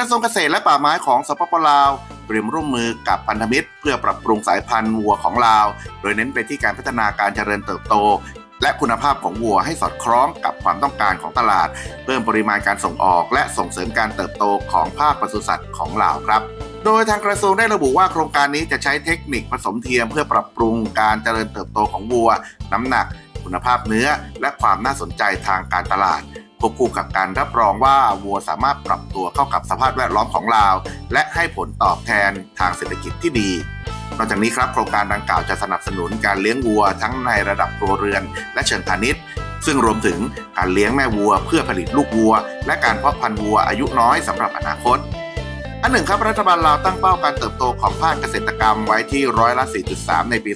ระทรวงเกษตรและป่าไม้ของสปปลาวเตรียมร่วมมือกับพันธมิตร เพื่อปรับปรุงสายพันธุ์วัวของลาว โดยเน้นไปที่การพัฒนาการเจริญเติบโต และคุณภาพของวัวให้สอดคล้องกับความต้องการของตลาด เพิ่มปริมาณการส่งออก และส่งเสริมการเติบโตของภาคปศุสัตว์ของลาวครับโดยทางกระทรวงได้ระบุว่าโครงการนี้จะใช้เทคนิคผสมเทียมเพื่อปรับปรุงการเจริญเติบโตของวัว น้ำหนัก คุณภาพเนื้อ และความน่าสนใจทางการตลาด ควบคู่กับการรับรองว่าวัวสามารถปรับตัวเข้ากับสภาพแวดล้อมของลาว และให้ผลตอบแทนทางเศรษฐกิจที่ดีนอกจากนี้ครับโครงการดังกล่าวจะสนับสนุนการเลี้ยงวัวทั้งในระดับครัวเรือน และเชิงพาณิชย์ ซึ่งรวมถึงการเลี้ยงแม่วัวเพื่อผลิตลูกวัว และการเพาะพันธุ์วัวอายุน้อยสำหรับอนาคต อันหนึ่งครับรัฐบาลลาวตั้งเป้าการเติบโตของภาคเกษตรกรรมไว้ที่ร้อยละ 4.3 ในปี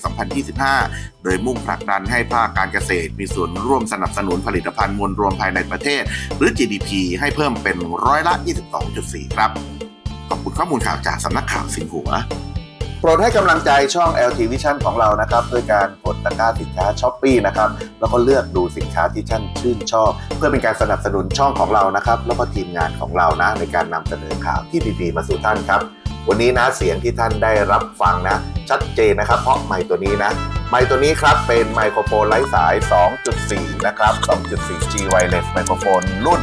2025 โดยมุ่งผลักดันให้ภาคการเกษตร มีส่วนร่วมสนับสนุนผลิตภัณฑ์มวลรวมภายในประเทศ หรือ GDP ให้เพิ่มเป็นร้อยละ 22.4 ครับ ขอบคุณข้อมูลข่าวจากสำนักข่าวสิงหัว ปรดให้กำลังใจช่อง LT Vision ของเรานะครับด้วยการกดตะกร้าสินค้าช้อปปีนะครับแล้วก็เลือกดูสินค้าที่ท่านชื่นชอบ เพื่อเป็นการสนับสนุนช่องของเรานะครับ แล้วก็ทีมงานของเรานะในการนำเสนอข่าวที่ดีๆมาสู่ท่านครับ วันนี้นะเสียงที่ท่านได้รับฟังนะ ชัดเจนนะครับ เพราะไมค์ตัวนี้นะไมค์ตัวนี้ครับเป็นไมโครโฟนไร้สาย 2.4 นะครับ 2.4 G wireless ไมโครโฟนรุ่น